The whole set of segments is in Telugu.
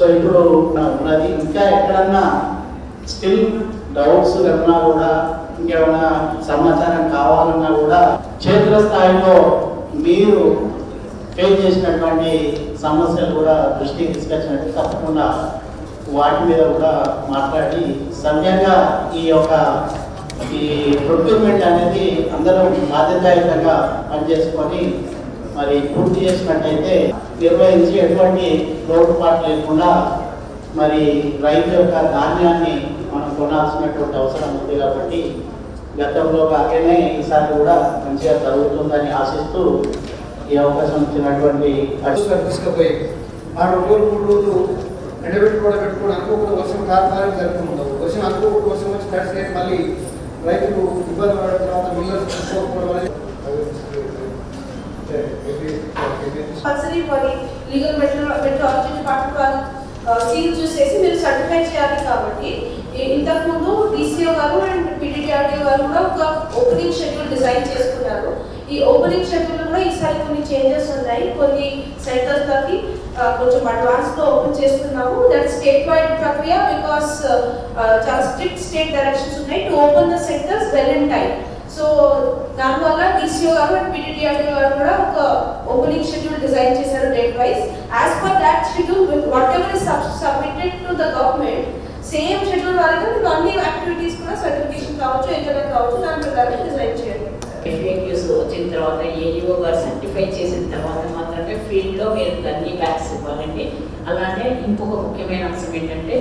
సో ఇప్పుడు ఉన్నది ఇంకా ఎక్కడన్నా స్టిల్ డౌట్స్ కన్నా కూడా ఇంకేమైనా సమాచారం కావాలన్నా కూడా క్షేత్ర స్థాయిలో మీరు ఫేస్ చేసినటువంటి సమస్యలు కూడా దృష్టికి తీసుకొచ్చినట్టు తప్పకుండా వాటి మీద కూడా మాట్లాడి సవ్యంగా ఈ యొక్క ఈ ప్రొక్యూర్మెంట్ అనేది అందరం బాధ్యతాయుతంగా పనిచేసుకొని మరి పూర్తి చేసినట్టయితే నిర్వహించి ఎటువంటి లోటుపాటు లేకుండా మరి రైతు యొక్క ధాన్యాన్ని మనం కొనాల్సినటువంటి అవసరం ఉంది కాబట్టి గతంలో కాకనే ఈసారి కూడా మంచిగా జరుగుతుందని ఆశిస్తూ ఈ అవకాశం ఇచ్చినటువంటి తీసుకుపోయి ఆ రెండు రోజులు మూడు రోజులు ఎండబెట్టుకోవడం కూడా పెట్టుకోవడం అనుకోకుండా వర్షం కారణాలు జరుగుతుండవు. వర్షం అనుకోకుండా వర్షం వచ్చి తడిసి మళ్ళీ రైతులు ఇబ్బంది పడిన తర్వాత మిల్లర్స్ తీసుకోకపోవడం కంపల్సరీ మరి లీగల్ మెట్రాలజీ డిపార్ట్మెంట్ వాళ్ళు సీల్ చూసేసి మీరు సర్టిఫై చేయాలి కాబట్టి ఇంతకుముందు డీసీఓ గారు అండ్ పీడీటీఆర్డీఓ గారు కూడా ఒక ఓపెనింగ్ షెడ్యూల్ డిజైన్ చేసుకున్నారు. ఈ ఓపెనింగ్ షెడ్యూల్ కూడా ఈసారి కొన్ని చేంజెస్ ఉన్నాయి. కొన్ని సెంటర్స్ లకి కొంచెం అడ్వాన్స్గా ఓపెన్ చేస్తున్నాము. దట్ స్టేట్ వైడ్ ప్రక్రియ బికాస్ చాలా స్ట్రిక్ట్ స్టేట్ డైరెక్షన్స్ ఉన్నాయి to open the centres well in time so దానివల్ల డిసిఓ గారు అండ్ పీడీటీఆర్డీ గారు కూడా ఒక ఓపెనింగ్ షెడ్యూల్ డిజైన్ చేశారు date wise as per that schedule with whatever is submitted to the government same schedule వరకు మీకు అన్ని యాక్టివిటీస్ కూడా సర్టిఫికేషన్ కావచ్చు ఏదైనా కావచ్చు దాని ప్రకారం డిజైన్ చేయండి ఎఫ్ఏక్యూస్ వచ్చిన తర్వాత ఏఈఓ గారు సర్టిఫై చేసిన తర్వాత మాత్రమే ఫీల్డ్లో మీరు అన్ని బ్యాగ్స్ ఇవ్వాలండి. అలానే ఇంకొక ముఖ్యమైన అంశం ఏంటంటే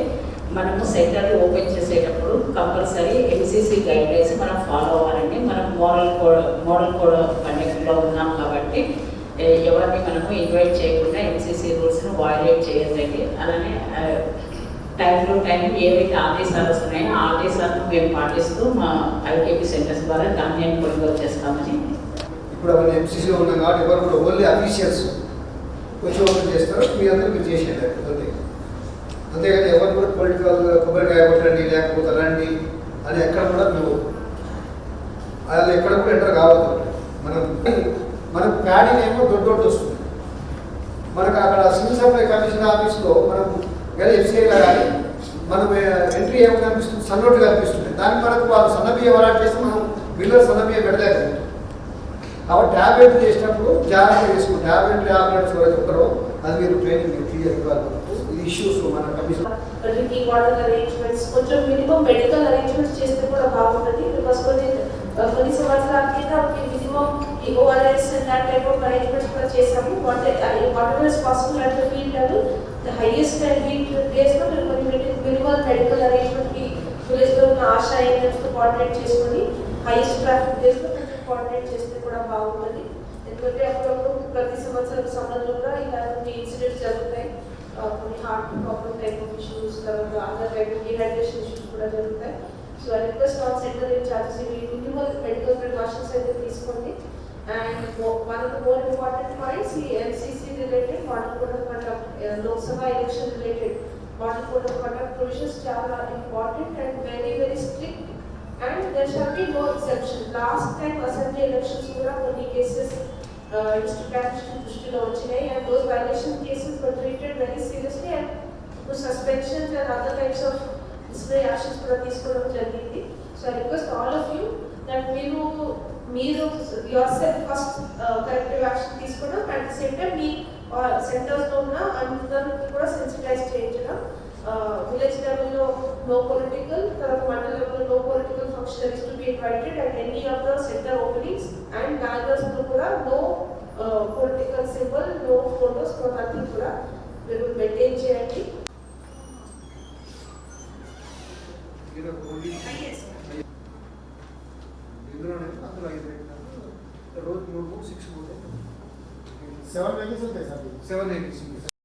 మనము సెంటర్లు ఓపెన్ చేసేటప్పుడు కంపల్సరీ ఎంసీసీ గైడ్ లైన్స్ మనం ఫాలో అవ్వాలండి. మనం మోడల్ కోడ్ మోడల్ కోడ్ కండక్ట్లో ఉన్నాం కాబట్టి ఎవరిని మనము ఇన్వైట్ చేయకుండా ఎంసీసీ రూల్స్ను వయలేట్ చేయొద్దండి. అలానే టైం టు టైం ఏవైతే ఆదేశాలు వస్తున్నాయో ఆ ఆదేశాలను మేము పాటిస్తూ మా ఐకేపీ సెంటర్స్ ద్వారా ధాన్యాన్ని కొనుగోలు చేస్తామని. ఇప్పుడు అవన్నీ ఎంసీసీ ఉన్నాం కాబట్టి ఎవరు కూడా ఓన్లీ అఫీషియల్స్ కొంచెం ఓపెన్ చేస్తారు. మీ అందరూ మీరు చేసేది అంతేగాని ఎవరు కూడా పొలిటికల్ కొబ్బరికాయ కొట్టండి లేకపోతే రండి అని ఎక్కడ కూడా మేము వాళ్ళు ఎక్కడ కూడా ఎంటర్ కావద్దు. మనం మనం ప్యాడింగ్ ఏమో దొడ్డు దొడ్డు వస్తుంది మనకు అక్కడ సివిల్ సప్లై కమిషన్ ఆఫీస్లో మనం కానీ ఎఫ్సీఐలో కానీ మనం ఎంట్రీ ఏమో కనిపిస్తుంది సన్నోటు కనిపిస్తుంది. దానికి మనకు వాళ్ళు సన్నబియ్యం అలాంటి చేస్తే మనం బిల్లర్ సన్నబియ్యం పెడలేదు కాబట్టి ట్యాబ్లెట్లు చేసినప్పుడు జాగ్రత్త తీసుకుని ట్యాబ్లెట్లు ట్యాబ్లెట్స్ ఎవరైతే ఉంటారో అది మీరు ట్రైనింగ్ క్లియర్ ఇవ్వాలి. ఇష్యూస్ మనకు కనిపిస్తుంది డ్రింకింగ్ వాటర్ అరేంజ్మెంట్స్ కొంచెం మినిమం మెడికల్ అరేంజ్మెంట్స్ చేస్తే కూడా బాగుంటుంది బికాస్ కొన్ని కొన్ని సంవత్సరాల కింద మినిమం uh, ఈ ఓఆర్ఎస్ దాని టైప్ ఆఫ్ అరేంజ్మెంట్స్ కూడా చేసాము what whatever is possible at field level the highest and week days మేము కొన్ని మినిమల్ మెడికల్ అరేంజ్మెంట్కి విలేజ్ ఉన్న ఆశా ఏజెంట్స్ కోఆర్డినేట్ చేసుకొని హైయెస్ట్ ట్రాఫిక్ డేస్ కొంచెం కోఆర్డినేట్ చేస్తే కూడా బాగుంటుంది. ఎందుకంటే అప్పుడప్పుడు ప్రతి సంవత్సరం సమయంలో కూడా ఇలాంటి ఇన్సిడెంట్స్ జరుగుతాయి. కొన్ని heart problem type of issues తర్వాత other type of dehydration issues కూడా జరుగుతాయి. So I request on centre incharges ఇవి మినిమల్ మెడికల్ ప్రికాషన్స్ అయితే తీసుకోండి. And one of the more important points ఈ NCC related model code of conduct Lok Sabha election related model code of conduct provisions చాలా important and very very strict and there shall be no exception last time assembly elections కూడా కొన్ని కేసెస్ డిస్ట్రిక్ట్ అడ్మినిస్ట్రేషన్ దృష్టిలో వచ్చినాయి and those violation cases were treated very seriously and suspensions and other types of display actions కూడా తీసుకోవడం జరిగింది so I request all of you that మీరు మీరు yourself first corrective action తీసుకోవడం అట్ ద సేమ్ టైం మీ సెంటర్స్లో ఉన్న అందరికి కూడా సెన్సిటైజ్ చేయించడం. విలేజ్ లెవెల్లో నో పొలిటికల్ తర్వాత మండల లెవెల్లో no political functionaries to be invited and any of the centre openings and బ్యానర్స్లో కూడా no political symbol no photos no nothing కూడా మీరు మెయింటైన్ చేయండి. ఇందులోనే అందులో ఐదు పెట్టినారు. రోజు మూడు మూడు సిక్స్ మూడు. సెవెన్ వెహికల్స్ ఉంటాయి సార్ సెవెన్ ఎయిటీస్